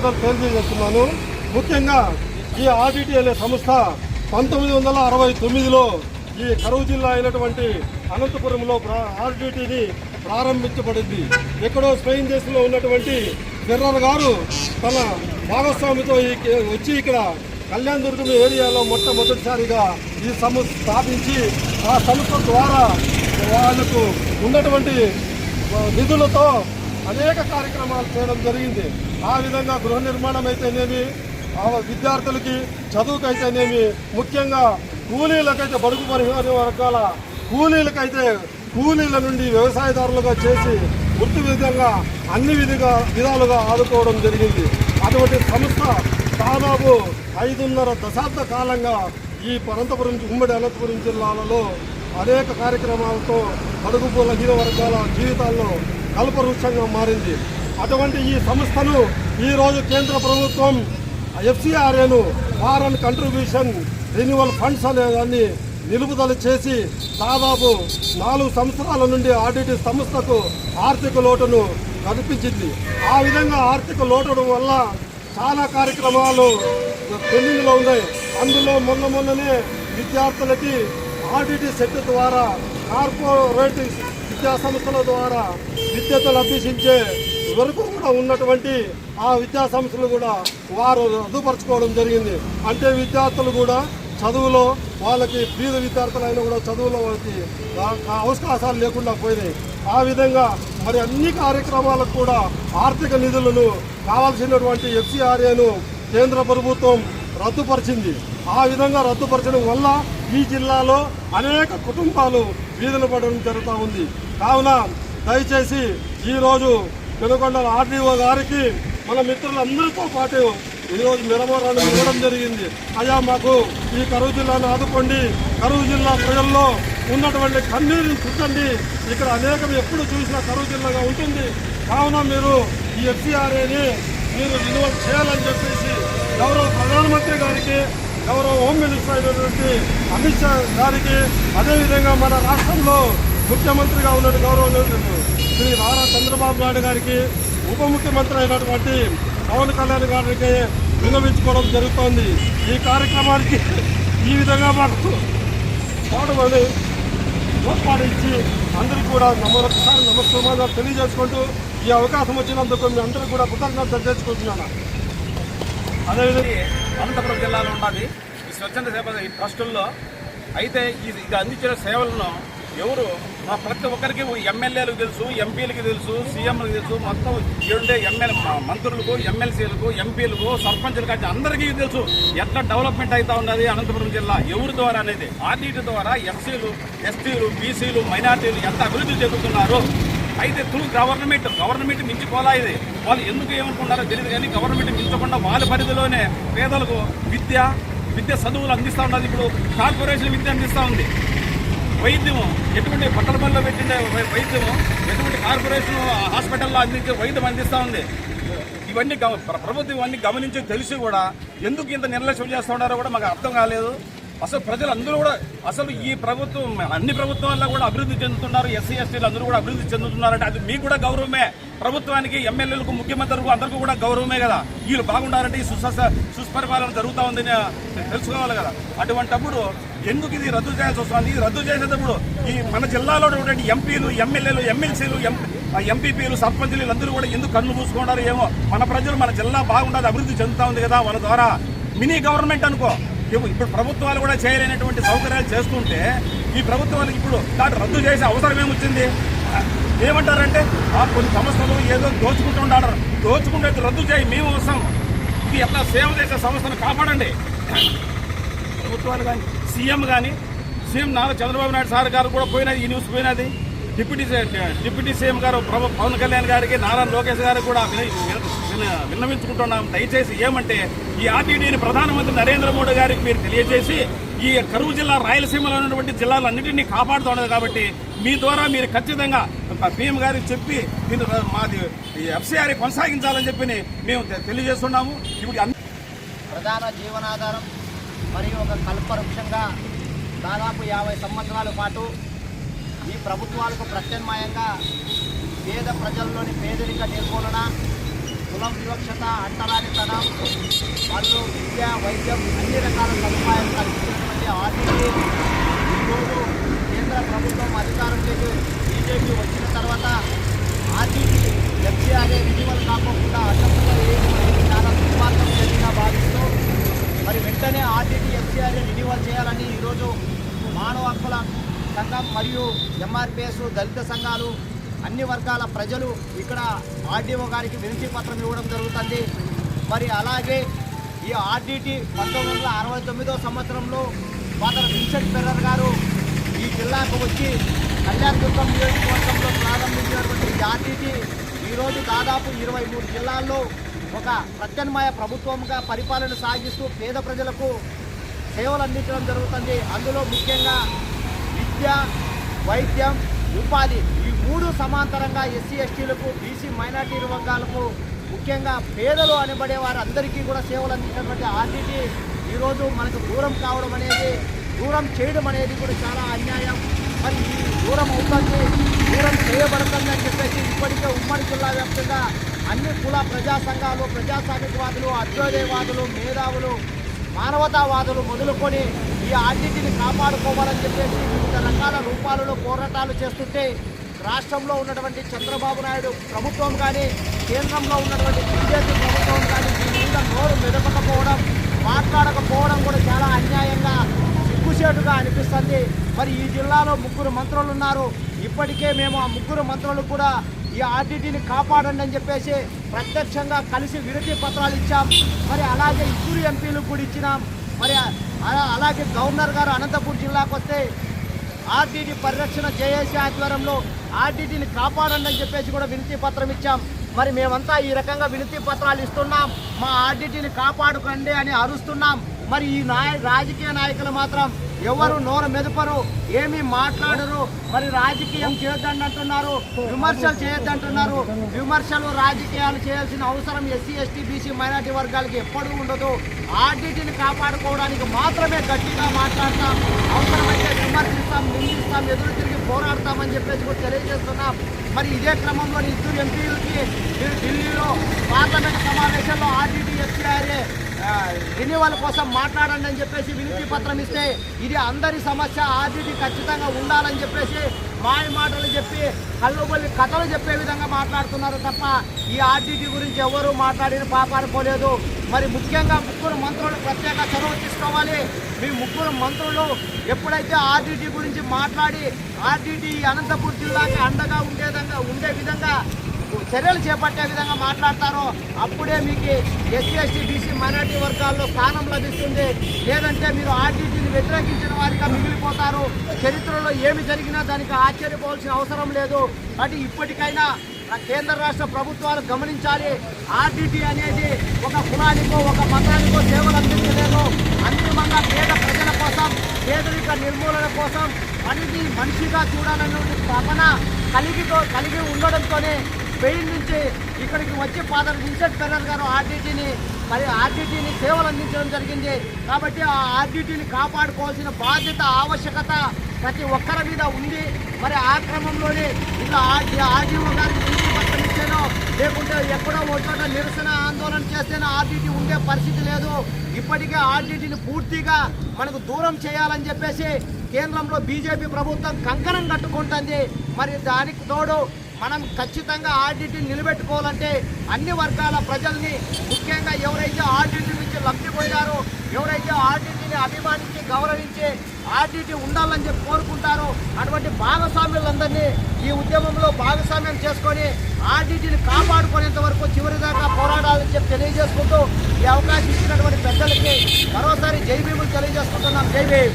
కృతజ్ఞతలు తెలియజేస్తున్నాను ముఖ్యంగా ఈ ఆర్డిటి అనే సంస్థ పంతొమ్మిది వందల అరవై తొమ్మిదిలో ఈ కరువు జిల్లా అయినటువంటి అనంతపురంలో ఆర్డిటిని ప్రారంభించబడింది. ఎక్కడో స్పెయిన్ దేశంలో ఉన్నటువంటి ఫెర్రర్ గారు తన భాగస్వామితో వచ్చి ఇక్కడ కళ్యాణ దుర్గం ఏరియాలో మొట్టమొదటిసారిగా ఈ సంస్థ స్థాపించి ఆ సంస్థ ద్వారా వాళ్ళకు ఉన్నటువంటి నిధులతో అనేక కార్యక్రమాలు చేయడం జరిగింది. ఆ విధంగా గృహ నిర్మాణం అయితేనేమి విద్యార్థులకి చదువుకైతేనేమి ముఖ్యంగా కూలీలకైతే బడుగు పరిహార వర్గాల కూలీలకైతే కూలీల నుండి వ్యవసాయదారులుగా చేసి వృత్తి విధంగా అన్ని విధిగా విధాలుగా ఆదుకోవడం జరిగింది. అటువంటి సంస్థ దాదాపు ఐదున్నర దశాబ్ద కాలంగా ఈ అనంతపురం ఉమ్మడి అనంతపురం జిల్లాలలో అనేక కార్యక్రమాలతో అడుగు బలహీన వర్గాల జీవితాల్లో కల్పవృక్షంగా మారింది. అటువంటి ఈ సంస్థను ఈరోజు కేంద్ర ప్రభుత్వం ఎఫ్సిఆర్ఏను ఫారెన్ కంట్రిబ్యూషన్ రెన్యువల్ ఫండ్స్ అనే దాన్ని నిలుపుదల చేసి దాదాపు నాలుగు సంవత్సరాల నుండి ఆడిట్ సంస్థకు ఆర్థిక లోటును కల్పించింది. ఆ విధంగా ఆర్థిక లోటు వల్ల చాలా కార్యక్రమాలు పెండింగ్లో ఉన్నాయి. అందులో మొన్న మొన్ననే విద్యార్థులకి ఆడిటి సెట్ ద్వారా కార్పొరేట్ విద్యా సంస్థల ద్వారా విద్యతలు అభ్యసించే వరకు కూడా ఉన్నటువంటి ఆ విద్యా సంస్థలు కూడా వారు రద్దుపరచుకోవడం జరిగింది. అంటే విద్యార్థులు కూడా చదువులో వాళ్ళకి బీద విద్యార్థులైనా కూడా చదువులో వాళ్ళకి అవకాశాలు లేకుండా పోయినాయి. ఆ విధంగా మరి అన్ని కార్యక్రమాలకు కూడా ఆర్థిక నిధులను కావాల్సినటువంటి ఎఫ్సిఆర్ఏను కేంద్ర ప్రభుత్వం రద్దుపరిచింది. ఆ విధంగా రద్దుపరచడం వల్ల ఈ జిల్లాలో అనేక కుటుంబాలు వీధులు పడడం జరుగుతూ ఉంది. కావున దయచేసి ఈరోజు పెనుకొండ ఆర్డీఓ గారికి మన మిత్రులందరితో పాటు ఈరోజు మెరమరాన్ని ఇవ్వడం జరిగింది. అయ్యా మాకు ఈ కరువు జిల్లాను ఆదుకోండి. కరువు జిల్లా ప్రజల్లో ఉన్నటువంటి కన్నీరుని చుట్టండి. ఇక్కడ అనేకం ఎప్పుడు చూసినా కరువు జిల్లాగా ఉంటుంది. కావున మీరు ఈ ఎఫ్సీఆర్ఏని మీరు రిన్యూవల్ చేయాలని చెప్పేసి గౌరవ ప్రధానమంత్రి గారికి గౌరవ హోమ్ మినిస్టర్ అయినటువంటి అమిత్ షా గారికి అదేవిధంగా మన రాష్ట్రంలో ముఖ్యమంత్రిగా ఉన్న గౌరవ శ్రీ నారా చంద్రబాబు నాయుడు గారికి ఉప ముఖ్యమంత్రి అయినటువంటి పవన్ కళ్యాణ్ గారికి విన్నవించుకోవడం జరుగుతోంది. ఈ కార్యక్రమానికి ఈ విధంగా మాకు పాటుపడి తోడ్పాటించి అందరికీ కూడా మరొకసారి నమస్కారం తెలియజేసుకుంటూ ఈ అవకాశం వచ్చినందుకు మీ అందరికీ కూడా కృతజ్ఞత తెలుసుకుంటున్నాను అదేవిధంగా అనంతపురం జిల్లాలో ఉన్నది. ఈ స్వచ్ఛంద సేవ ఈ ట్రస్టుల్లో అయితే ఇది అందించిన సేవలను ఎవరు? మా ప్రతి ఒక్కరికి ఎమ్మెల్యేలకు తెలుసు ఎంపీలకు తెలుసు సీఎంలకు తెలుసు. మొత్తం ఏడుండే ఎమ్మెల్యే మంత్రులకు ఎమ్మెల్సీలకు ఎంపీలకు సర్పంచులకు అయితే అందరికీ తెలుసు ఎట్లా డెవలప్మెంట్ అవుతా ఉన్నది అనంతపురం జిల్లా. ఎవరి ద్వారా అనేది? ఆర్డీటీ ద్వారా ఎస్సీలు ఎస్టీలు బీసీలు మైనార్టీలు ఎంత అభివృద్ధి చెందుతున్నారు. అయితే త్రూ గవర్నమెంట్ గవర్నమెంట్ మించిపోలా ఇది. వాళ్ళు ఎందుకు ఏమనుకుంటారో తెలియదు కానీ గవర్నమెంట్ మించకుండా వాళ్ళ పరిధిలోనే పేదలకు విద్య విద్య చదువులు అందిస్తూ ఉన్నది. ఇప్పుడు కార్పొరేషన్ విద్య అందిస్తూ ఉంది. వైద్యము ఎటువంటి పట్టణంలో పెట్టిన వైద్యము ఎటువంటి కార్పొరేషన్ హాస్పిటల్లో అందించే వైద్యం అందిస్తూ ఉంది. ఇవన్నీ ప్ర- ప్రభుత్వం ఇవన్నీ గమనించి తెలిసి కూడా ఎందుకు ఇంత నిర్లక్ష్యం చేస్తూ ఉన్నారో కూడా మాకు అర్థం కాలేదు. అసలు ప్రజలు అందరూ కూడా అసలు ఈ ప్రభుత్వం అన్ని ప్రభుత్వాల్లో కూడా అభివృద్ధి చెందుతున్నారు. ఎస్సీ ఎస్టీలు అందరూ కూడా అభివృద్ధి చెందుతున్నారంటే అది మీకు కూడా గౌరవమే. ప్రభుత్వానికి ఎమ్మెల్యేలకు ముఖ్యమంత్రులకు అందరికీ కూడా గౌరవమే కదా. వీళ్ళు బాగుండాలంటే ఈ సుస సుస్పరిపాలన జరుగుతూ ఉందని తెలుసుకోవాలి కదా. అటువంటప్పుడు ఎందుకు ఇది రద్దు చేయాల్సి వస్తుంది? ఇది రద్దు చేసేటప్పుడు ఈ మన జిల్లాలో ఉన్నటువంటి ఎంపీలు ఎమ్మెల్యేలు ఎమ్మెల్సీలు ఎంపీపీలు సర్పంచులు వీళ్ళందరూ కూడా ఎందుకు కన్ను మూసుకున్నారు ఏమో? మన ప్రజలు మన జిల్లా బాగుండదు అభివృద్ధి చెందుతా ఉంది కదా వాళ్ళ ద్వారా. మినీ గవర్నమెంట్ అనుకో. ఇప్పుడు ప్రభుత్వాలు కూడా చేయలేనటువంటి సౌకర్యాలు చేస్తుంటే ఈ ప్రభుత్వాలు ఇప్పుడు దాన్ని రద్దు చేసే అవసరం ఏమొచ్చింది? ఏమంటారంటే ఆ కొన్ని సంస్థలు ఏదో దోచుకుంటూ ఉంటారు దోచుకుంటే రద్దు చేయి మేము వస్తాం. ఇది ఎట్లా సేవ చేసే సంస్థను కాపాడండి. ప్రభుత్వాలు కానీ సీఎం కానీ సీఎం నారా చంద్రబాబు నాయుడు సార్ గారు కూడా పోయినది ఈ న్యూస్ పోయినది. డిప్యూటీ డిప్యూటీ సీఎం గారు ప్రభు పవన్ కళ్యాణ్ గారికి నారా లోకేష్ గారికి కూడా విన్నవించుకుంటున్నాం. దయచేసి ఏమంటే ఈ ఆర్టీడీని ప్రధానమంత్రి నరేంద్ర మోడీ గారికి మీరు తెలియజేసి ఈ కరువు జిల్లా రాయలసీమలో ఉన్నటువంటి జిల్లాలన్నింటినీ కాపాడుతున్నది కాబట్టి మీ ద్వారా మీరు ఖచ్చితంగా పీఎం గారికి చెప్పి దీన్ని మాది ఎఫ్సీఆర్ కొనసాగించాలని చెప్పి మేము తెలియజేస్తున్నాము. ఇప్పుడు అన్ని ప్రధాన జీవనాధారం మరియు ఒక కల్పవృక్షంగా దాదాపు యాభై సంవత్సరాల పాటు ఈ ప్రభుత్వాలకు ప్రత్యామ్నాయంగా పేద ప్రజల్లోని పేదరిక నిర్మూలన కులం వివక్షత అంటరానితనం వాళ్ళు విద్య వైద్యం అన్ని రకాల సదుపాయాలు కల్పించినటువంటి ఆర్టీసీ. ఈరోజు కేంద్ర ప్రభుత్వం అధికారంలోకి బీజేపీ వచ్చిన తర్వాత ఆర్టీసీ ఎఫ్సీ అనే రినివల్ కాకుండా అడ్డంకుగా వేయడం చాలా దుర్మార్గం జరిగిన భావిస్తూ మరి వెంటనే ఆర్టీటీ ఎఫ్సీఆర్ఏ రినివల్ చేయాలని ఈరోజు మానవ హక్కుల సంఘం మరియు ఎంఆర్పిఎస్ దళిత సంఘాలు అన్ని వర్గాల ప్రజలు ఇక్కడ ఆర్డీఓ గారికి వినతి పత్రం ఇవ్వడం జరుగుతుంది. మరి అలాగే ఈ ఆర్డీటీ పంతొమ్మిది వందల అరవై తొమ్మిదో సంవత్సరంలో ఫాదర్ విన్సెంట్ పెర్రర్ గారు ఈ జిల్లాకు వచ్చి కళ్యాణదుర్గం నియోజకవర్గంలో ప్రారంభించినటువంటి ఈ ఆర్డీటీ ఈరోజు దాదాపు ఇరవై మూడు జిల్లాల్లో ఒక ప్రత్యామ్నాయ ప్రభుత్వంగా పరిపాలన సాగిస్తూ పేద ప్రజలకు సేవలు అందించడం జరుగుతుంది. అందులో ముఖ్యంగా విద్య వైద్యం ఉపాధి ఈ మూడు సమాంతరంగా ఎస్సీ ఎస్టీలకు బీసీ మైనార్టీ వర్గాలకు ముఖ్యంగా పేదలు అనబడే వారందరికీ కూడా సేవలు అందించినటువంటి ఆర్టీటీ ఈరోజు మనకు దూరం కావడం అనేది దూరం చేయడం అనేది కూడా చాలా అన్యాయం. మరి ఈ దూరం అవుతుంది దూరం చేయబడుతుంది అని చెప్పేసి ఇప్పటికే ఉమ్మడి జిల్లా వ్యాప్తంగా అన్ని కుల ప్రజా సంఘాలు ప్రజాస్వామికవాదులు అభ్యోదయవాదులు మేధావులు మానవతావాదులు మొదలుకొని ఈ ఆర్టీటీని కాపాడుకోవాలని చెప్పేసి వివిధ రకాల రూపాలలో పోరాటాలు చేస్తుంటే రాష్ట్రంలో ఉన్నటువంటి చంద్రబాబు నాయుడు ప్రభుత్వం కానీ కేంద్రంలో ఉన్నటువంటి బీజేపీ ప్రభుత్వం కానీ దీని మీద నోరు మెదపకపోవడం మాట్లాడకపోవడం కూడా చాలా అన్యాయంగా సిగ్గుచేటుగా అనిపిస్తుంది. మరి ఈ జిల్లాలో ముగ్గురు మంత్రులు ఉన్నారు. ఇప్పటికే మేము ఆ ముగ్గురు మంత్రులు కూడా ఈ ఆర్టీటీని కాపాడండి అని చెప్పేసి ప్రత్యక్షంగా కలిసి వినతి పత్రాలు ఇచ్చాం. మరి అలాగే ఇద్దరు ఎంపీలు కూడా ఇచ్చినాం. మరి అలా- అలాగే గవర్నర్ గారు అనంతపూర్ జిల్లాకు వస్తే ఆర్టీటీ పరిరక్షణ జేఏసీ ఆధ్వర్యంలో ఆర్టీటీని కాపాడండి అని చెప్పేసి కూడా వినతి పత్రం ఇచ్చాం. మరి మేమంతా ఈ రకంగా వినతి పత్రాలు ఇస్తున్నాం. మా ఆర్టీటీని కాపాడుకోండి అని అరుస్తున్నాం. మరి ఈ నాయ రాజకీయ నాయకులు మాత్రం ఎవరు నోరు మెదపరు ఏమీ మాట్లాడరు. మరి రాజకీయం చేయొద్దని అంటున్నారు విమర్శలు చేయొద్దంటున్నారు. విమర్శలు రాజకీయాలు చేయాల్సిన అవసరం ఎస్సీ ఎస్టీ బీసీ మైనార్టీ వర్గాలకి ఎప్పుడూ ఉండదు. ఆర్డిటీని కాపాడుకోవడానికి మాత్రమే గట్టిగా మాట్లాడతాం. అవసరమైతే విమర్శిస్తాం నిందిస్తాం ఎదురు తిరిగి పోరాడతామని చెప్పేసి కూడా తెలియజేస్తున్నాం. మరి ఇదే క్రమంలో ఇద్దరు ఎంపీలకి ఢిల్లీలో పార్లమెంట్ సమావేశంలో ఆర్డీటీ ఎఫ్టీఆర్ఏ రెన్యువల్ కోసం మాట్లాడండి అని చెప్పేసి వినతి పత్రం ఇస్తే ఇది అందరి సమస్య ఆర్టీటీ ఖచ్చితంగా ఉండాలని చెప్పేసి మాయ మాటలు చెప్పి కళ్ళుబల్లి కథలు చెప్పే విధంగా మాట్లాడుతున్నారు తప్ప ఈ ఆర్టీటీ గురించి ఎవరు మాట్లాడిన పాపాలు పోలేదు. మరి ముఖ్యంగా ముగ్గురు మంత్రులు ప్రత్యేక చొరవ తీసుకోవాలి. మీ ముగ్గురు మంత్రులు ఎప్పుడైతే ఆర్టీటీ గురించి మాట్లాడి ఆర్టీటీ అనంతపూర్ జిల్లాకి అండగా ఉండే విధంగా ఉండే విధంగా చర్యలు చేపట్టే విధంగా మాట్లాడతారో అప్పుడే మీకు ఎస్సీ ఎస్టీ బీసీ మైనార్టీ వర్గాల్లో స్థానం లభిస్తుంది. లేదంటే మీరు ఆర్టీటీని వ్యతిరేకించిన వారిగా మిగిలిపోతారు. చరిత్రలో ఏమి జరిగినా దానికి ఆశ్చర్యపోవాల్సిన అవసరం లేదు. అంటే ఇప్పటికైనా కేంద్ర రాష్ట్ర ప్రభుత్వాలు గమనించాలి. ఆర్టీటీ అనేది ఒక కులానికో ఒక మతానికో సేవలు అందించలేదు. అంతిమంగా పేద ప్రజల కోసం పేదరిక నిర్మూలన కోసం మనిషి మనిషిగా చూడాలనే తపన కలిగితో కలిగి ఉండడంతోనే స్పెయిన్ నుంచి ఇక్కడికి వచ్చి ఫాదర్ విన్సెంట్ ఫెర్రర్ గారు ఆర్టీటీని మరి ఆర్టీటీని సేవలు అందించడం జరిగింది. కాబట్టి ఆ ఆర్టీటీని కాపాడుకోవాల్సిన బాధ్యత ఆవశ్యకత ప్రతి ఒక్కరి మీద ఉంది. మరి ఆ క్రమంలోనే ఇట్లా ఆర్టీఓ గారికి వినతి ఇచ్చానో లేకుంటే ఎక్కడో ఒక చోట నిరసన ఆందోళన చేస్తేనే ఆర్టీటీ ఉండే పరిస్థితి లేదు. ఇప్పటికే ఆర్టీటీని పూర్తిగా మనకు దూరం చేయాలని చెప్పేసి కేంద్రంలో బీజేపీ ప్రభుత్వం కంకణం కట్టుకుంటుంది. మరి దానికి తోడు మనం ఖచ్చితంగా ఆర్డిటీ నిలబెట్టుకోవాలంటే అన్ని వర్గాల ప్రజల్ని ముఖ్యంగా ఎవరైతే ఆర్డిటీ నుంచి లబ్ధి పొందారో ఎవరైతే ఆర్డిటీని అభిమానించి గౌరవించి ఆర్డిటీ ఉండాలని చెప్పి కోరుకుంటారో అటువంటి భాగస్వామ్యులందరినీ ఈ ఉద్యమంలో భాగస్వామ్యం చేసుకొని ఆర్డిటీని కాపాడుకునేంత వరకు చివరిదాకా పోరాడాలని చెప్పి తెలియజేసుకుంటూ ఈ అవకాశం ఇచ్చినటువంటి పెద్దలకి మరోసారి జై భీములు తెలియజేసుకుంటున్నాం. జై భీమ్.